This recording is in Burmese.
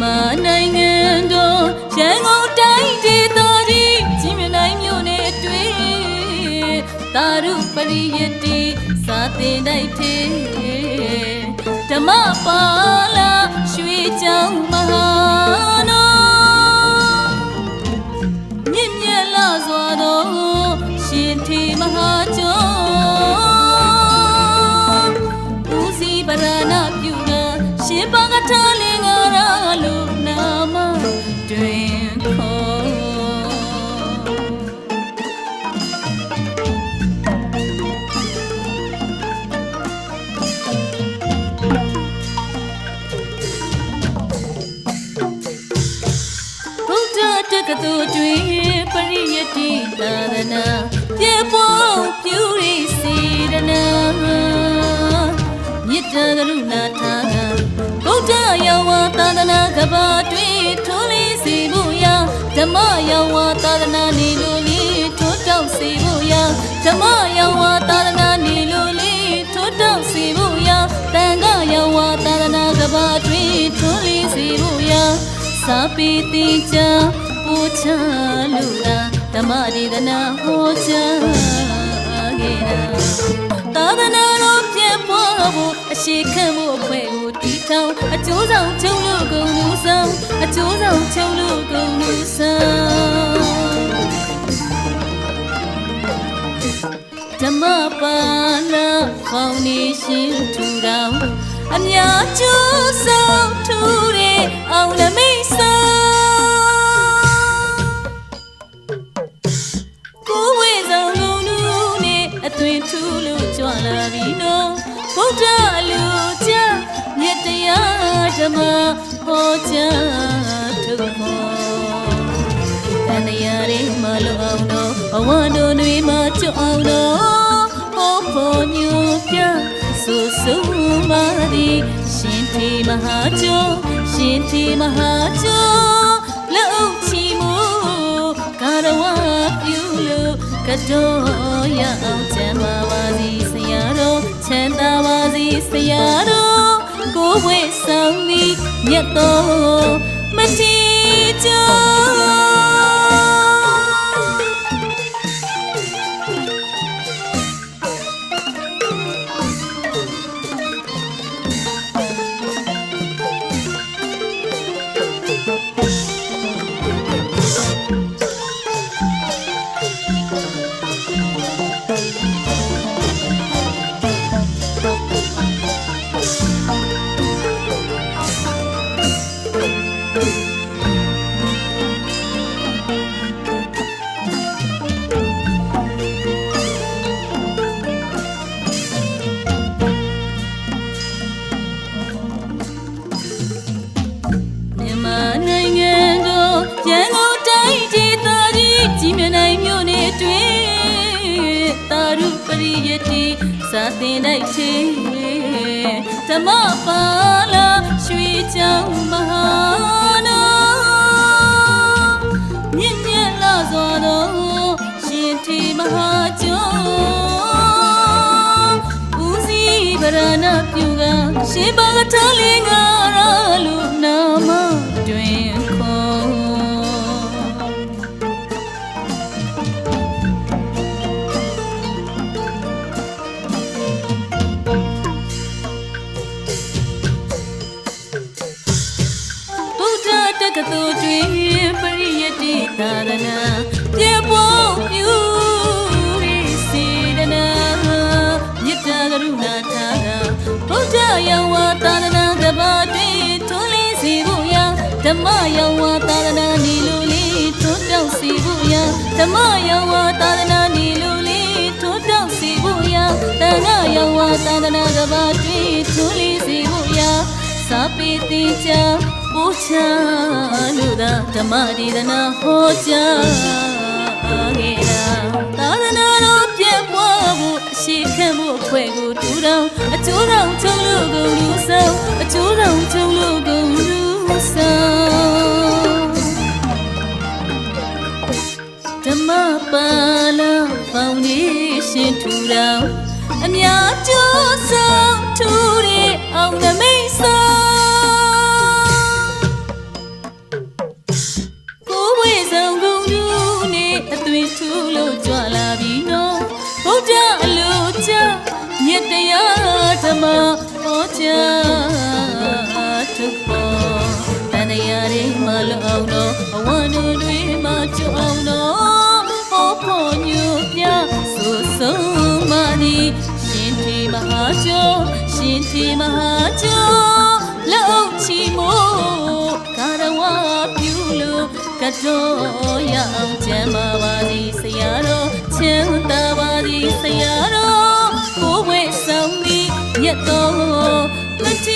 မြန်မာနိုင်ငံတော်ရန်ကုန်တိုင်းဒေသကြီးကြီးမြတ်နိုင်မြို့နယ်အတွင်းတာရုပရိယတ္တိစာသင်တိုက်ထေဓမ္မပါလာရွှေချောင်းမဟာ တွင်ပရိယတ္တိသာသနာပြေပေါ်ပြူရိစေရနာမေတ္တာကရုဏာထားကဗုဒ္ဓယောဝါသာသနာကဘာတွင်ထိုးလေးစီဖို့ရာဓမ္မယောဝါသာသနာနေလိုလေးထိုးတောက်စီဖို့ရာဓမ္မယောဝါသာသနာနေလိုလေးထိုးတောက်စီဖို့ရာတန်ခါယောဝါသာသနာကဘာတွင်ထိုးလေးစီဖို့ရာစာပေတင်ချာ ပူချလူတာဓမ္မဒေသနာဟောကြားခဲ့တာသာသနာတော်ပြည့်ပွားဖို့အရှိခံမှုအဖွဲ့ကိုတည်ထောင်အကျိုးဆောင်ချုပ်လို့ကုန်လူဆောင်အကျိုးဆောင်ချုပ်လို့ကုန်လူဆောင်ဓမ္မပါဠိဖောင်ဒေးရှင်းထူထောင်အများကျိုးဆောင်ထူတဲ့အောင်လမိတ်ဆောင် နဲ့အသွင်ထူလို့ကြွလာပြီနော်ဗုဒ္ဓလူချမြတ်တရားဓမ္မဟောကြားထုတ်ခေါ်တန်တရားတွေမလုံအောင်တော့ဘဝတို့တွေမှာကျွတ်အောင်တော့ဟောဖို့ညူပြဆူဆူမာဒီရှင်ထေမဟာကျော်ရှင်ထေမဟာကျော်လက် ကတော့ရအောင်ချမ်းသာပါစီဆရာတော်ချမ်းသာပါစီဆရာတော်ကိုယ်ဝဲဆောင်ပြီးမြတ်တော်မတီ ရုပရိယတ္တိစာသင်တိုက်ချေဓမ္မပါလာရွှေချောင်းမဟာနာမြင့်မြတ်လာစွာသောရှင်ထေမဟာကျော်ဦးစီးဗရဏပြုကရှင်ဘာကထာလင်္တက္ကသိုလ်တွင်ပရိယတ္တိသာသနာပြေပေါ်ပြူရိစေတနာမေတ္တာကရုဏာထားကဗုဒ္ဓယောဝါသာသနာကဘာတွင်ထွန်းလင်းစီဖို့ရာဓမ္မယောဝါသာသနာနေလိုလေးထွန်းတောက်စီဖို့ရာဓမ္မယောဝါသာသနာနေလိုလေးထွန်းတောက်စီဖို့ရာတန်ခါယောဝါသာသနာကဘာတွင်ထွန်းလင်းစီဖို့ရာစာပေတင်ချာ ပို့ချလူသာဓမ္မဒေသနာဟောကြားခဲ့တာသာသနာတော်ပြည့်ပွားဖို့အရှိခံမှုအဖွဲ့ကိုတူတောင်းအကျိုးတော်ချုံလို့ကုန်လူဆောင်အကျိုးတော်ချုံလို့ကုန်လူဆောင်ဓမ္မပါလာဖောင်ဒေးရှင်းထူထောင်အများကျိုးဆောင်ထူတဲ့အောင်နမိတ်ဆောင် တွေထူလို့ကြွလာပြီနော်ဘုရားအလိုချမြတ်တရားဓမ္မဟောကြားထုတ်ပေါ်တန်ရာတွေမလို့အောင်တော့အဝန်းတို့တွေမကြွအောင်တော့ဟောဖို့ညူပြဆူဆုံးမနီရှင်တိမဟာကျော်ရှင်တိမဟာကျော်လောက်ချီမို့ တော့ရအောင်ကျမ်းပါပါစီဆရာတော်ချမ်းသာပါစီဆရာတော်ကိုယ်ဝဲဆောင်ပြီးမြတ်တော်တတိကျော်